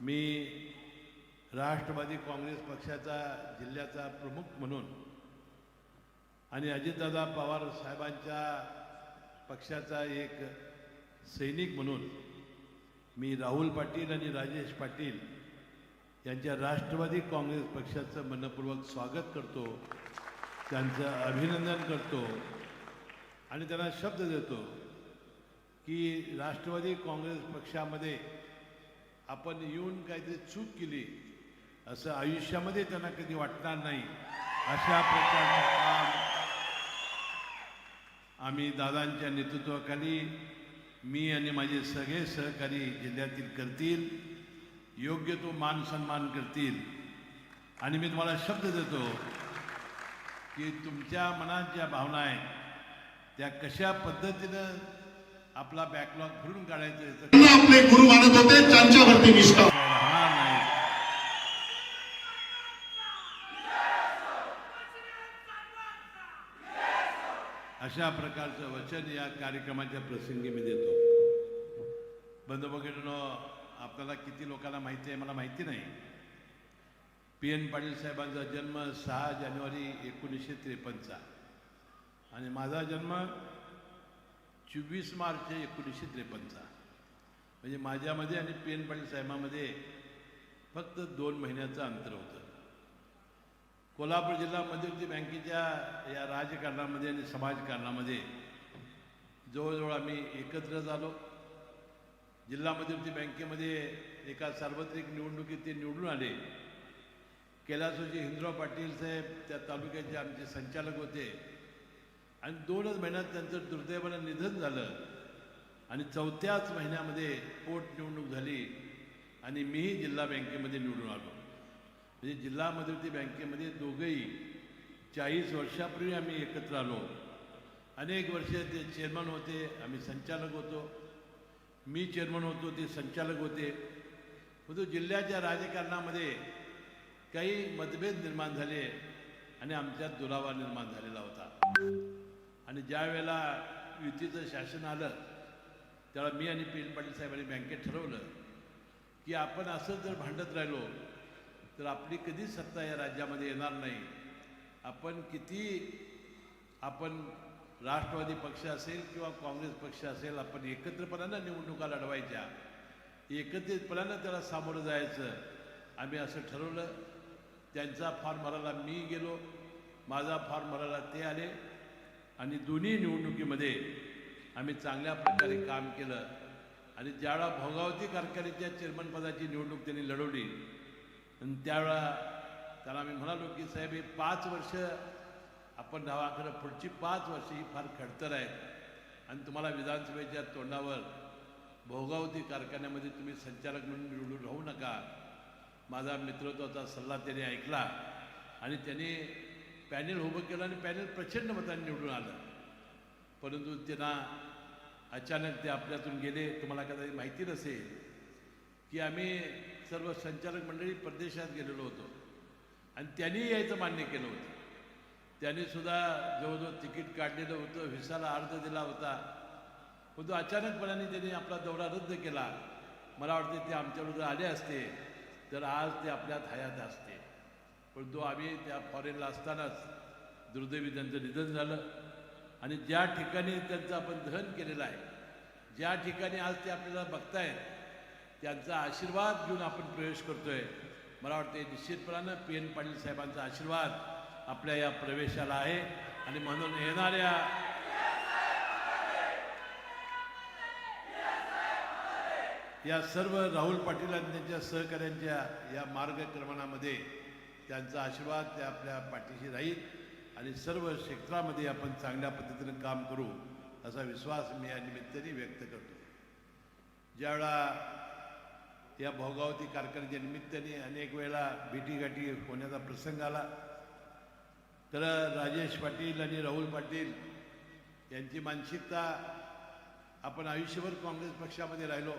मी राष्ट्रवादी काँग्रेस पक्षाचा जिल्ह्याचा प्रमुख म्हणून आणि अजितदादा पवार साहेबांच्या पक्षाचा एक सैनिक म्हणून मी राहुल पाटील आणि राजेश पाटील यांच्या राष्ट्रवादी काँग्रेस पक्षाचं मनपूर्वक स्वागत करतो त्यांचं अभिनंदन करतो आणि त्यांना शब्द देतो की राष्ट्रवादी काँग्रेस पक्षामध्ये आपण येऊन काहीतरी चूक केली असं आयुष्यामध्ये त्यांना कधी वाटणार नाही. अशा प्रकारचं काम आम्ही दादांच्या नेतृत्वाखाली मी आणि माझे सगळे सहकारी जिल्ह्यातील करतील. योग्य तो मान सन्मान करतील. आणि मी तुम्हाला शब्द देतो की तुमच्या मनात ज्या भावना आहेत त्या कशा पद्धतीनं आपला बॅकलॉग भरून काढायचं आपले गुरु मानत होते त्यांच्यावरती निष्ठा. अशा प्रकारचं वचन या कार्यक्रमाच्या प्रसंगी मी देतो. बंधुभगिनीनो आपल्याला किती लोकांना माहिती आहे मला माहिती नाही. पी एन पाटील साहेबांचा जन्म सहा जानेवारी एकोणीसशे त्रेपन्नचा. आणि माझा जन्म चोवीस मार्च एकोणीसशे त्रेपन्नचा. म्हणजे माझ्यामध्ये आणि पी एन पाटील साहेबामध्ये फक्त दोन महिन्याचं अंतर होतं. कोल्हापूर जिल्हा मध्यवर्ती बँकेच्या या राजकारणामध्ये आणि समाजकारणामध्ये जवळजवळ आम्ही एकत्र झालो. जिल्हा मध्यवर्ती बँकेमध्ये एका सार्वत्रिक निवडणुकीत ते निवडून आले. कैलासोजी हिंदराव पाटील साहेब त्या तालुक्याचे आमचे संचालक होते. आणि दोनच महिन्यात त्यांचं दुर्दैवानं निधन झालं. आणि चौथ्याच महिन्यामध्ये पोटनिवडणूक झाली आणि मीही जिल्हा बँकेमध्ये निवडून आलो. म्हणजे जिल्हा मध्यवर्ती बँकेमध्ये दोघंही चाळीस वर्षापूर्वी आम्ही एकत्र आलो. अनेक वर्ष ते चेअरमन होते आम्ही संचालक होतो. मी चेअरमन होतो ते संचालक होते. परंतु जिल्ह्याच्या राजकारणामध्ये काही मतभेद निर्माण झाले आणि आमच्यात दुरावा निर्माण झालेला होता. आणि ज्या वेळेला युतीचं शासन आलं त्याला मी आणि पी एन पाटील साहेबांनी बँकेत ठरवलं की आपण असं जर भांडत राहिलो तर आपली कधीच सत्ता या राज्यामध्ये येणार नाही. आपण किती आपण राष्ट्रवादी पक्ष असेल किंवा काँग्रेस पक्ष असेल आपण एकत्रपणानं निवडणुका लढवायच्या. एकत्रितपणानं त्याला सामोरं जायचं. आम्ही असं ठरवलं. त्यांचा फॉर्म भरायला मी गेलो. माझा फॉर्म भरायला ते आले. आणि दोन्ही निवडणुकीमध्ये आम्ही चांगल्या प्रकारे काम केलं. आणि ज्यावेळा भोगावती कारखान्याच्या चेअरमनपदाची निवडणूक त्यांनी लढवली आणि त्यावेळा त्याला आम्ही म्हणालो की साहेब हे पाच वर्ष आपण धावाकडं खरं पुढची पाच वर्ष ही फार खडतर आहेत. आणि तुम्हाला विधानसभेच्या तोंडावर भोगावती कारखान्यामध्ये तुम्ही संचालक म्हणून निवडून राहू नका. माझा मित्रत्वाचा सल्ला त्याने ऐकला आणि त्याने पॅनेल उभं केलं आणि पॅनेल प्रचंड मतांनी निवडून आलं. परंतु त्यांना अचानक ते आपल्यातून गेले. तुम्हाला कदाचित माहिती नसेल की आम्ही सर्व संचालक मंडळी परदेशात गेलेलो होतो. आणि त्यांनी यायचं मान्य केलं होतं. त्यांनी सुद्धा जवळजवळ तिकीट काढलेलं होतं व्हिसाला अर्ज दिला होता. परंतु अचानकपणाने त्यांनी आपला दौरा रद्द केला. मला वाटते ते आमच्याबरोबर आले असते तर आज ते आपल्यात हयात असते. परंतु आम्ही त्या फॉरेनला असतानाच दुर्दैवी त्यांचं निधन झालं. आणि ज्या ठिकाणी त्यांचं आपण दहन केलेलं आहे ज्या ठिकाणी आज ते आपल्याला बघतायत त्यांचा आशीर्वाद घेऊन आपण प्रवेश करतोय. मला वाटते निश्चितपणानं पी एन पाटील साहेबांचा आशीर्वाद आपल्या या प्रवेशाला आहे. आणि म्हणून येणाऱ्या या सर्व राहुल पाटील आणि त्यांच्या सहकाऱ्यांच्या या मार्गक्रमणामध्ये त्यांचा आशीर्वाद ते आपल्या पाठीशी राहील आणि सर्व क्षेत्रामध्ये आपण चांगल्या पद्धतीनं काम करू असा विश्वास मी या निमित्ताने व्यक्त करतो. ज्यावेळा या भोगावती कारखान्याच्या निमित्ताने अनेक वेळा भेटीगाठी होण्याचा प्रसंग आला तर राजेश पाटील आणि राहुल पाटील यांची मानसिकता आपण आयुष्यभर काँग्रेस पक्षामध्ये राहिलो.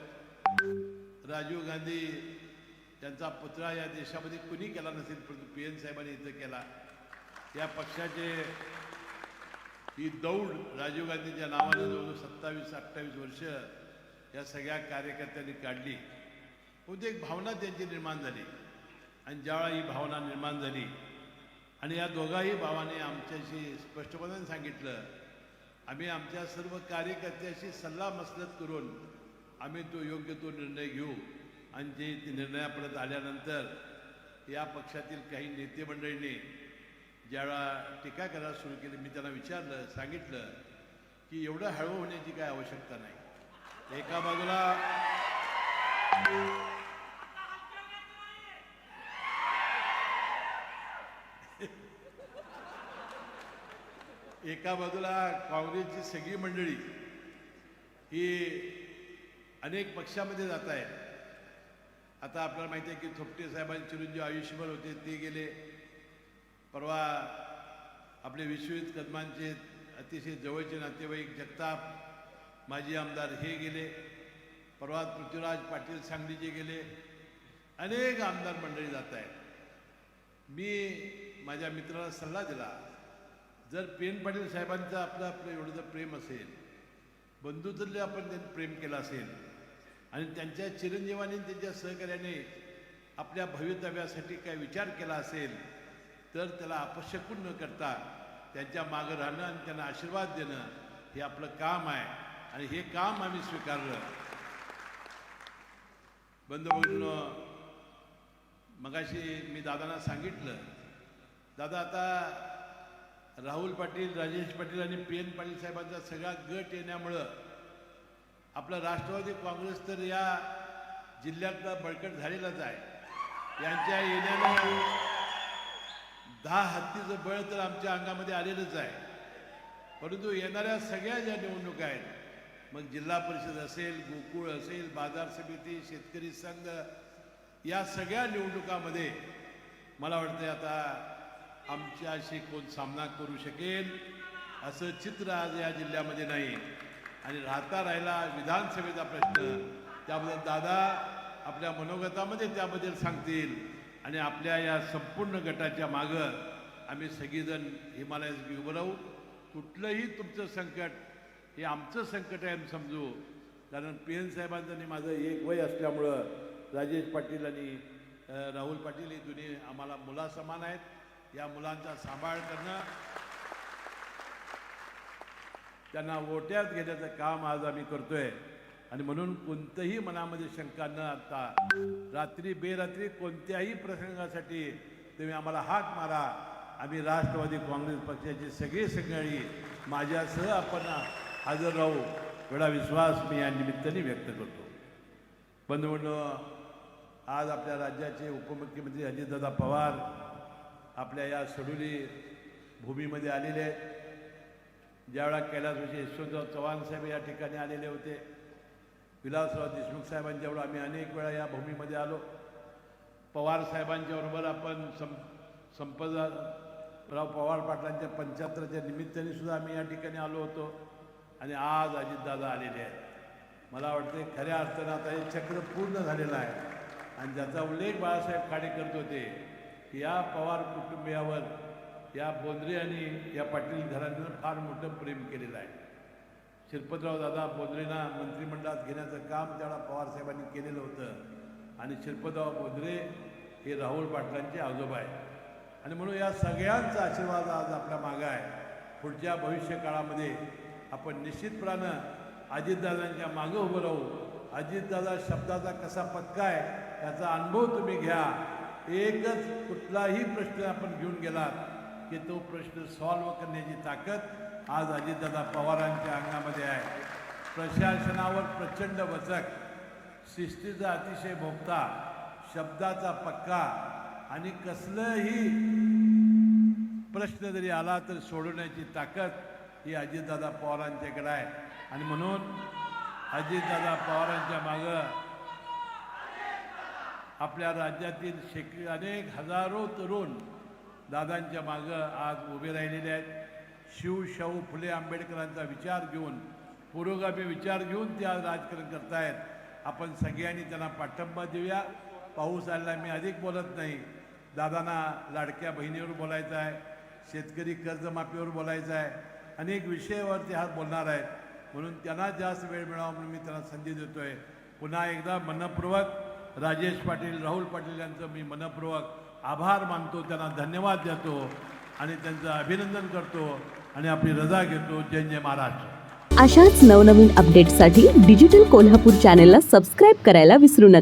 राजीव गांधी त्यांचा पुतळा या देशामध्ये कुणी केला नसेल परंतु पी एन साहेबांनी इथं केला. या पक्षाचे ही दौड राजीव गांधीच्या नावानं जवळजवळ सत्तावीस अठ्ठावीस वर्ष या सगळ्या कार्यकर्त्यांनी काढली. होती एक भावना त्यांची निर्माण झाली. आणि ज्यावेळा ही भावना निर्माण झाली आणि या दोघाही भावाने आमच्याशी स्पष्टपणाने सांगितलं आम्ही आमच्या सर्व कार्यकर्त्याशी सल्ला मसलत करून आम्ही तो योग्य तो निर्णय घेऊ. आणि जे ते निर्णयापर्यंत आल्यानंतर या पक्षातील काही नेते मंडळींनी ज्यावेळा टीका करायला सुरू केली मी त्यांना विचारलं सांगितलं की एवढं हळू होण्याची काय आवश्यकता नाही. एका बाजूला एका बाजूला काँग्रेसची सगळी मंडळी ही अनेक पक्षामध्ये जात आहेत. आता आपल्याला माहिती आहे की थोपटे साहेबांचे चिरंजीव आयुष्यभर होते ते गेले. परवा आपले विश्वजित कदमांचे अतिशय जवळचे नातेवाईक जगताप माजी आमदार हे गेले. परवा पृथ्वीराज पाटील सांगलीचे गेले. अनेक आमदार मंडळी जात आहेत. मी माझ्या मित्राला सल्ला दिला जर पेन पाटील साहेबांचं आपलं आपलं एवढं जर प्रेम असेल बंधुत्वले आपण त्यांनी प्रेम केलं असेल आणि त्यांच्या चिरंजीवाने त्यांच्या सहकार्याने आपल्या भवितव्यासाठी काय विचार केला असेल तर त्याला अपशकून न करता त्यांच्या मागं राहणं आणि त्यांना आशीर्वाद देणं हे आपलं काम आहे. आणि हे काम आम्ही स्वीकारलं. बंधू मगाशी मी दादांना सांगितलं दादा आता राहुल पाटील राजेश पाटील आणि पी एन पाटील साहेबांचा सगळा गट येण्यामुळं आपला राष्ट्रवादी काँग्रेस तर या जिल्ह्यातला बळकट झालेलाच आहे. यांच्या येण्यानं दहा हत्तीचं बळ तर आमच्या अंगामध्ये आलेलंच आहे. परंतु येणाऱ्या सगळ्या ज्या निवडणुका आहेत मग जिल्हा परिषद असेल गोकुळ असेल बाजार समिती शेतकरी संघ या सगळ्या निवडणुकामध्ये मला वाटतं आता आमच्याशी कोण सामना करू शकेल असं चित्र आज या जिल्ह्यामध्ये नाही. आणि राहता राहिला विधानसभेचा प्रश्न. त्याबद्दल दादा आपल्या मनोगतामध्ये त्याबद्दल सांगतील. आणि आपल्या या संपूर्ण गटाच्या मागं आम्ही सगळीजण हिमालयात उभं राहू. कुठलंही तुमचं संकट हे आमचं संकट आहे आम्ही समजू. कारण पी एन साहेबांचं माझं एक वय असल्यामुळं राजेश पाटील आणि राहुल पाटील हे दोन्ही आम्हाला मुलासमान आहेत. या मुलांचा सांभाळ करणं त्यांना ओट्यात घेण्याचं काम आज आम्ही करतोय. आणि म्हणून कोणतंही मनामध्ये शंका न आणता रात्री बेरात्री कोणत्याही प्रसंगासाठी तुम्ही आम्हाला हाक मारा. आम्ही राष्ट्रवादी काँग्रेस पक्षाची सगळी सगळी माझ्यासह आपण हजर राहू. एवढा विश्वास मी या निमित्ताने व्यक्त करतो. बंधू आज आपल्या राज्याचे उपमुख्यमंत्री अजितदादा पवार आपल्या या सडुली भूमीमध्ये आलेले आहेत. ज्यावेळा कैलास कैलासवासी यशवंतराव चव्हाण साहेब या ठिकाणी आलेले होते विलासराव देशमुख साहेबांच्यावर आम्ही अनेक वेळा या भूमीमध्ये आलो. पवार साहेबांच्याबरोबर आपण सं संपतराव पवार पाटलांच्या पंच्याहत्तरच्या निमित्ताने सुद्धा आम्ही या ठिकाणी आलो होतो आणि आज अजितदादा आलेले आहेत. मला वाटते खऱ्या अर्थानं आता हे चक्र पूर्ण झालेलं आहे आणि ज्याचा उल्लेख बाळासाहेब खाडे करत होते की या पवार कुटुंबियावर या बोंद्रे आणि या पाटील घराण्यानं फार मोठं प्रेम केलेलं आहे. शिरपतराव दादा बोंद्रेंना मंत्रिमंडळात घेण्याचं काम त्याला पवारसाहेबांनी केलेलं होतं. आणि शिरपतराव बोंद्रे हे राहुल पाटलांचे आजोबा आहेत. आणि म्हणून या सगळ्यांचा आशीर्वाद आज आपल्या मागं आहे. पुढच्या भविष्य काळामध्ये आपण निश्चितपणानं अजितदादांच्या मागं उभं राहू. अजितदादा शब्दाचा कसा पक्का आहे याचा अनुभव तुम्ही घ्या. एकच कुठलाही प्रश्न आपण घेऊन गेलात की तो प्रश्न सॉल्व्ह करण्याची ताकद आज अजितदादा पवारांच्या अंगामध्ये आहे. प्रशासनावर प्रचंड वचक शिस्तीचा अतिशय भोगता शब्दाचा पक्का आणि कसलंही प्रश्न जरी आला तर सोडवण्याची ताकद ही अजितदादा पवारांच्याकडे आहे. आणि म्हणून अजितदादा पवारांच्या मागं आपल्या राज्यातील शेक अनेक हजारो तरुण दादांच्या मागं आज उभे राहिलेले आहेत. शिव शाहू फुले आंबेडकरांचा विचार घेऊन पुरोगामी विचार घेऊन ते आज राजकारण करतायत. आपण सगळ्यांनी त्यांना पाठिंबा देऊया. पाऊस आलेला मी अधिक बोलत नाही. दादांना लाडक्या बहिणीवर बोलायचं आहे. शेतकरी कर्जमाफीवर बोलायचं आहे. अनेक विषयावर ते आज बोलणार आहेत. म्हणून त्यांना जास्त वेळ मिळावा म्हणून मी त्यांना संधी देतोय. पुन्हा एकदा मनपूर्वक राजेश पाटील राहुल पाटील यांचं मी मनपूर्वक आभार मानतो त्यांना धन्यवाद देतो आणि त्यांचं अभिनंदन करतो आणि आपली रजा घेतो. जय जय महाराष्ट्र. अशाच नवनवीन अपडेट्ससाठी डिजिटल कोल्हापूर चॅनेलला सबस्क्राईब करायला विसरू नका.